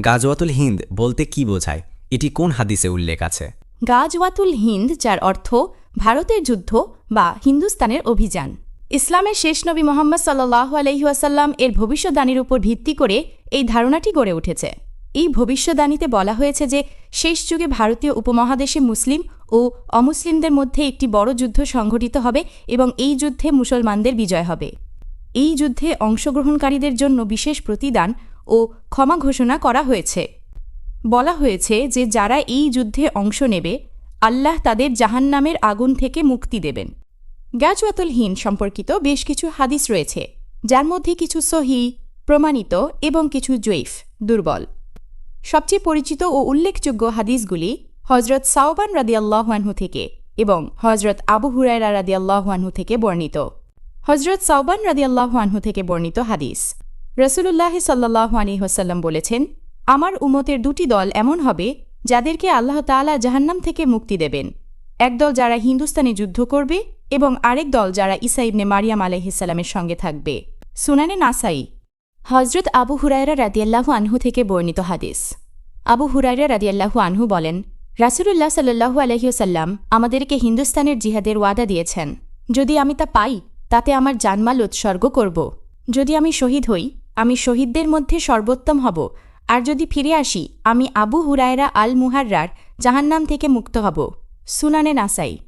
গাজওয়াতুল হিন্দ বলতে কি বোঝায়? এটি কোন হাদিসে উল্লেখ আছে? গাজওয়াতুল হিন্দ, যার অর্থ ভারতের যুদ্ধ বা হিন্দুস্তানের অভিযান। ইসলামের শেষ নবী মোহাম্মদ সাল্লাহ আলহিউসাল্লাম এর ভবিষ্যদ্বাণীর উপর ভিত্তি করে এই ধারণাটি গড়ে উঠেছে। এই ভবিষ্যদ্বাণীতে বলা হয়েছে যে, শেষ যুগে ভারতীয় উপমহাদেশে মুসলিম ও অমুসলিমদের মধ্যে একটি বড় যুদ্ধ সংঘটিত হবে এবং এই যুদ্ধে মুসলমানদের বিজয় হবে। এই যুদ্ধে অংশগ্রহণকারীদের জন্য বিশেষ প্রতিদান ও ক্ষমা ঘোষণা করা হয়েছে। বলা হয়েছে যে যারা এই যুদ্ধে অংশ নেবে, আল্লাহ তাদের জাহান্নামের আগুন থেকে মুক্তি দেবেন। গ্যাজওয়াতুল হিন সম্পর্কিত বেশ কিছু হাদিস রয়েছে, যার মধ্যে কিছু সহি, প্রমাণিত এবং কিছু জৈফ, দুর্বল। সবচেয়ে পরিচিত ও উল্লেখযোগ্য হাদিসগুলি হজরত সাওবান রাদিয়াল্লাহুয়ানহু থেকে এবং হজরত আবু হুরায়রা রাদিয়াল্লাহুয়ানহু থেকে বর্ণিত। হজরত সাওবান রাদিয়াল্লাহুয়ানহু থেকে বর্ণিত হাদিস। রসুলুল্লাহ সাল্লাহু আলী হোসাল্লাম বলেছেন, আমার উমতের দুটি দল এমন হবে, যাদেরকে আল্লাহ তাআলা জাহান্নাম থেকে মুক্তি দেবেন। একদল যারা হিন্দুস্তানে যুদ্ধ করবে এবং আরেক দল যারা ইসা ইবনে মারিয়াম আলহিসাল্লামের সঙ্গে থাকবে। সুনানে নাসাই হজরত আবু হুরায়রা রাদিয়াল্লাহু আনহু থেকে বর্ণিত হাদিস। আবু হুরায়রা রাদিয়াল্লাহু আনহু বলেন, রাসুলুল্লাহ সাল্লু আলহিউসাল্লাম আমাদেরকে হিন্দুস্তানের জিহাদের ওয়াদা দিয়েছেন। যদি আমি তা পাই, তাতে আমার জানমাল উৎসর্গ করব। যদি আমি শহীদ হই আমি শহীদদের মধ্যে সর্বোত্তম হব। আর যদি ফিরে আসি, আমি আবু হুরায়রা আল মুহাররার জাহান্নাম থেকে মুক্ত হব। সুনানে নাসাই।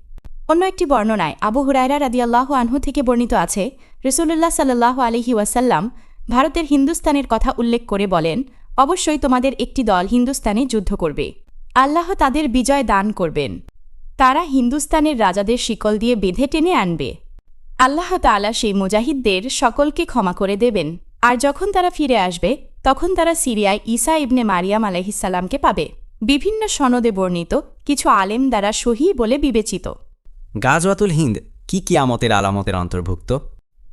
অন্য একটি বর্ণনায় আবু হুরায়রা রাদিয়াল্লাহু আনহু থেকে বর্ণিত আছে রসুল্লাহ সাল্লাহ আলহি ওয়াসাল্লাম ভারতের হিন্দুস্তানের কথা উল্লেখ করে বলেন, অবশ্যই তোমাদের একটি দল হিন্দুস্তানে যুদ্ধ করবে। আল্লাহ তাদের বিজয় দান করবেন। তারা হিন্দুস্তানের রাজাদের শিকল দিয়ে বেঁধে টেনে আনবে। আল্লাহ তাআলা সেই মুজাহিদদের সকলকে ক্ষমা করে দেবেন। আর যখন তারা ফিরে আসবে তখন তারা সিরিয়ায় ঈসা ইবনে মারিয়াম আলহিসাল্লামকে পাবে। বিভিন্ন সনদে বর্ণিত কিছু আলেম দ্বারা সহি বলে বিবেচিত। গাজওয়াতুল হিন্দ কি কিয়ামতের আলামতের অন্তর্ভুক্ত?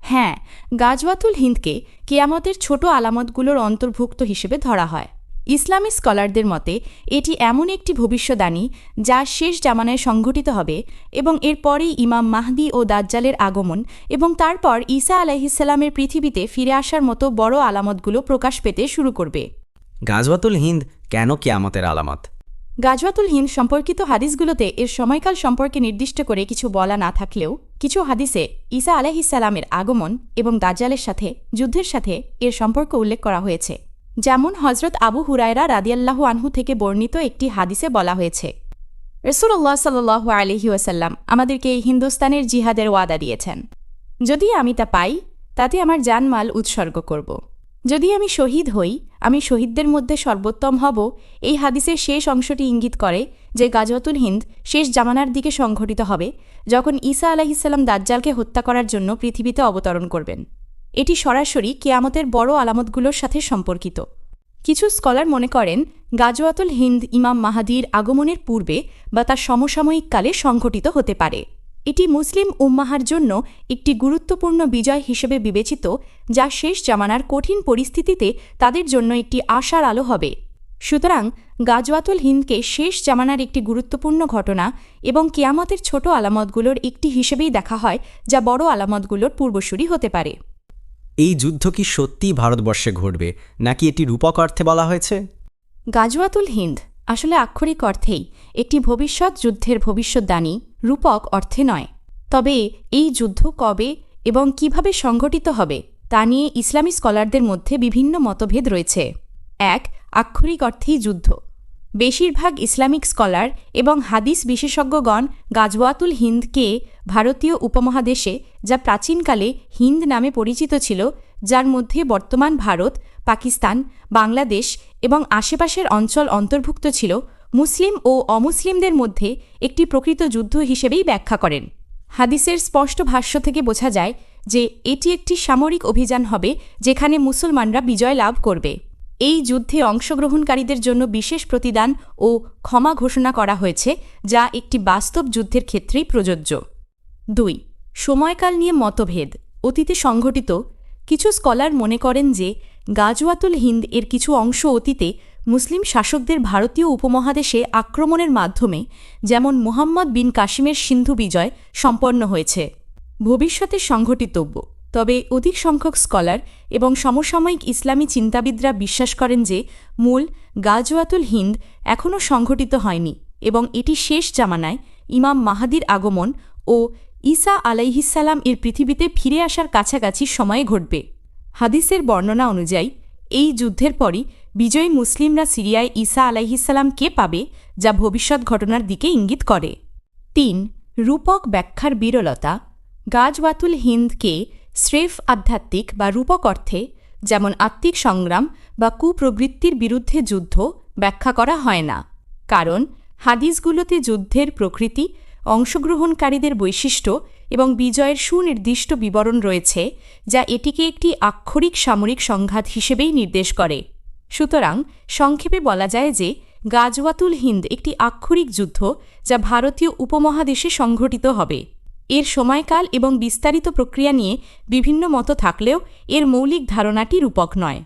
হ্যাঁ গাজওয়াতুল হিন্দকে কিয়ামতের ছোট আলামতগুলোর অন্তর্ভুক্ত হিসেবে ধরা হয়। ইসলামী স্কলারদের মতে এটি এমন একটি ভবিষ্যদ্বাণী যা শেষ জামানায় সংঘটিত হবে এবং এরপরেই ইমাম মাহদি ও দাজ্জালের আগমন এবং তারপর ঈসা আলাহিসাল্লামের পৃথিবীতে ফিরে আসার মতো বড় আলামতগুলো প্রকাশ পেতে শুরু করবে। গাজওয়াতুল হিন্দ কেন কিয়ামতের আলামত? গাজওয়াতুল হিন্দ সম্পর্কিত হাদিসগুলোতে এর সময়কাল সম্পর্কে নির্দিষ্ট করে কিছু বলা না থাকলেও কিছু হাদিসে ঈসা আলাহিসাল্লামের আগমন এবং দাজ্জালের সাথে যুদ্ধের সাথে এর সম্পর্ক উল্লেখ করা হয়েছে। যেমন হজরত আবু হুরায়রা রাদিয়াল্লাহু আনহু থেকে বর্ণিত একটি হাদিসে বলা হয়েছে। রসুল্লাহ সাল্লু আলহি ওয়াসাল্লাম আমাদেরকে এই হিন্দুস্তানের জিহাদের ওয়াদা দিয়েছেন। যদি আমি তা পাই, তাতে আমার জানমাল উৎসর্গ করব। যদি আমি শহীদ হই, আমি শহীদদের মধ্যে সর্বোত্তম হব। এই হাদিসের শেষ অংশটি ইঙ্গিত করে যে গাজওয়াতুল হিন্দ শেষ জামানার দিকে সংঘটিত হবে, যখন ঈসা আলাহিসাল্লাম দাজ্জালকে হত্যা করার জন্য পৃথিবীতে অবতরণ করবেন। এটি সরাসরি কেয়ামতের বড় আলামতগুলোর সাথে সম্পর্কিত। কিছু স্কলার মনে করেন, গাজওয়াতুল হিন্দ ইমাম মাহাদির আগমনের পূর্বে বা তার সমসাময়িক কালে সংঘটিত হতে পারে। এটি মুসলিম উম্মাহার জন্য একটি গুরুত্বপূর্ণ বিজয় হিসেবে বিবেচিত, যা শেষ জামানার কঠিন পরিস্থিতিতে তাদের জন্য একটি আশার আলো হবে। সুতরাং গাজওয়াতুল হিন্দকে শেষ জামানার একটি গুরুত্বপূর্ণ ঘটনা এবং কেয়ামতের ছোট আলামতগুলোর একটি হিসেবেই দেখা হয়, যা বড় আলামতগুলোর পূর্বসূরি হতে পারে। এই যুদ্ধ কি সত্যিই ভারতবর্ষে ঘটবে, নাকি এটি রূপক অর্থে বলা হয়েছে? গাজওয়াতুল হিন্দ আসলে আক্ষরিক অর্থেই একটি ভবিষ্যৎ যুদ্ধের ভবিষ্যদ্বাণী, রূপক অর্থে নয়। তবে এই যুদ্ধ কবে এবং কীভাবে সংঘটিত হবে, তা নিয়ে ইসলামী স্কলারদের মধ্যে বিভিন্ন মতভেদ রয়েছে। এক, আক্ষরিক অর্থেই যুদ্ধ। বেশিরভাগ ইসলামিক স্কলার এবং হাদিস বিশেষজ্ঞগণ গাজওয়াতুল হিন্দকে ভারতীয় উপমহাদেশে, যা প্রাচীনকালে হিন্দ নামে পরিচিত ছিল, যার মধ্যে বর্তমান ভারত, পাকিস্তান, বাংলাদেশ এবং আশেপাশের অঞ্চল অন্তর্ভুক্ত ছিল, মুসলিম ও অমুসলিমদের মধ্যে একটি প্রকৃত যুদ্ধ হিসেবেই ব্যাখ্যা করেন। হাদিসের স্পষ্ট ভাষ্য থেকে বোঝা যায় যে, এটি একটি সামরিক অভিযান হবে, যেখানে মুসলমানরা বিজয় লাভ করবে। এই যুদ্ধে অংশগ্রহণকারীদের জন্য বিশেষ প্রতিদান ও ক্ষমা ঘোষণা করা হয়েছে, যা একটি বাস্তব যুদ্ধের ক্ষেত্রেই প্রযোজ্য। দুই, সময়কাল নিয়ে মতভেদ। অতীতে সংঘটিত কিছু স্কলার মনে করেন যে, গাজওয়াতুল হিন্দ এর কিছু অংশ অতীতে মুসলিম শাসকদের ভারতীয় উপমহাদেশে আক্রমণের মাধ্যমে, যেমন মুহাম্মদ বিন কাশিমের সিন্ধু বিজয় সম্পন্ন হয়েছে। ভবিষ্যতে সংঘটিতব্য। তবে অধিক সংখ্যক স্কলার এবং সমসাময়িক ইসলামী চিন্তাবিদরা বিশ্বাস করেন যে মূল গাজওয়াতুল হিন্দ এখনও সংঘটিত হয়নি এবং এটি শেষ জামানায় ইমাম মাহাদির আগমন ও ঈসা আলাইহিসাল্লাম এর পৃথিবীতে ফিরে আসার কাছাকাছি সময়ে ঘটবে। হাদিসের বর্ণনা অনুযায়ী, এই যুদ্ধের পরই বিজয়ী মুসলিমরা সিরিয়ায় ঈসা আলাইহিসাল্লামকে পাবে যা ভবিষ্যৎ ঘটনার দিকে ইঙ্গিত করে? তিন, রূপক ব্যাখ্যার বিরলতা। গাজওয়াতুল হিন্দকে স্রেফ আধ্যাত্মিক বা রূপক অর্থে, যেমন আত্মিক সংগ্রাম বা কুপ্রবৃত্তির বিরুদ্ধে যুদ্ধ, ব্যাখ্যা করা হয় না। কারণ, হাদিসগুলোতে যুদ্ধের প্রকৃতি, অংশগ্রহণকারীদের বৈশিষ্ট্য এবং বিজয়ের সুনির্দিষ্ট বিবরণ রয়েছে, যা এটিকে একটি আক্ষরিক সামরিক সংঘাত হিসেবেই নির্দেশ করে। সুতরাং, সংক্ষেপে বলা যায় যে, গাজওয়াতুল হিন্দ একটি আক্ষরিক যুদ্ধ, যা ভারতীয় উপমহাদেশে সংঘটিত হবে। এর সময়কাল এবং বিস্তারিত প্রক্রিয়া নিয়ে বিভিন্ন মত থাকলেও এর মৌলিক ধারণাটি রূপক নয়।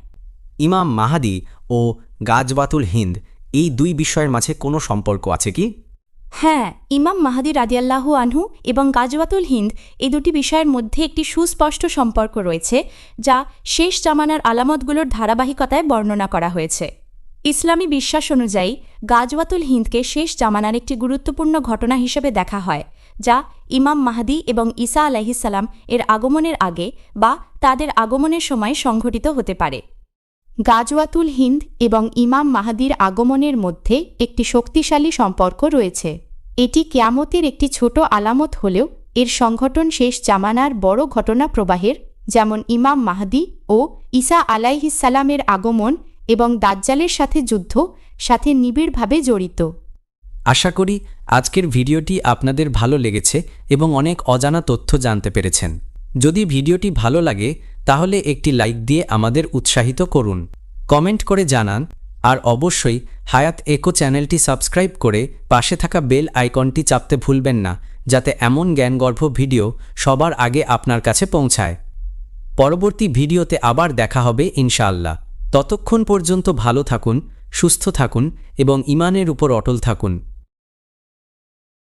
ইমাম মাহাদি ও গাজবাতুল হিন্দ এই দুই বিষয়ের মাঝে কোনো সম্পর্ক আছে কি? হ্যাঁ ইমাম মাহাদি রাদিয়াল্লাহু আনহু এবং গাজওয়াতুল হিন্দ এই দুটি বিষয়ের মধ্যে একটি সুস্পষ্ট সম্পর্ক রয়েছে যা শেষ জামানার আলামতগুলোর ধারাবাহিকতায় বর্ণনা করা হয়েছে। ইসলামী বিশ্বাস অনুযায়ী গাজওয়াতুল হিন্দকে শেষ জামানার একটি গুরুত্বপূর্ণ ঘটনা হিসেবে দেখা হয়। যা ইমাম মাহাদি এবং ঈসা আলাইহিসাল্লাম এর আগমনের আগে বা তাদের আগমনের সময় সংঘটিত হতে পারে। গাজওয়াতুল হিন্দ এবং ইমাম মাহাদির আগমনের মধ্যে একটি শক্তিশালী সম্পর্ক রয়েছে। এটি কেয়ামতের একটি ছোট আলামত হলেও এর সংঘটন শেষ জামানার বড় ঘটনা প্রবাহের, যেমন ইমাম মাহাদি ও ঈসা আলাইহিসাল্লামের আগমন এবং দাজ্জালের সাথে যুদ্ধ, সাথে নিবিড়ভাবে জড়িত। আশা করি আজকের ভিডিওটি আপনাদের ভালো লেগেছে এবং অনেক অজানা তথ্য জানতে পেরেছেন। যদি ভিডিওটি ভালো লাগে, তাহলে একটি লাইক দিয়ে আমাদের উৎসাহিত করুন। কমেন্ট করে জানান, আর অবশ্যই হায়াত একো চ্যানেলটি সাবস্ক্রাইব করে পাশে থাকা বেল আইকনটি চাপতে ভুলবেন না, যাতে এমন জ্ঞানগর্ভ ভিডিও সবার আগে আপনার কাছে পৌঁছায়। পরবর্তী ভিডিওতে আবার দেখা হবে ইনশাআল্লাহ। ততক্ষণ পর্যন্ত ভালো থাকুন, সুস্থ থাকুন এবং ইমানের উপর অটল থাকুন।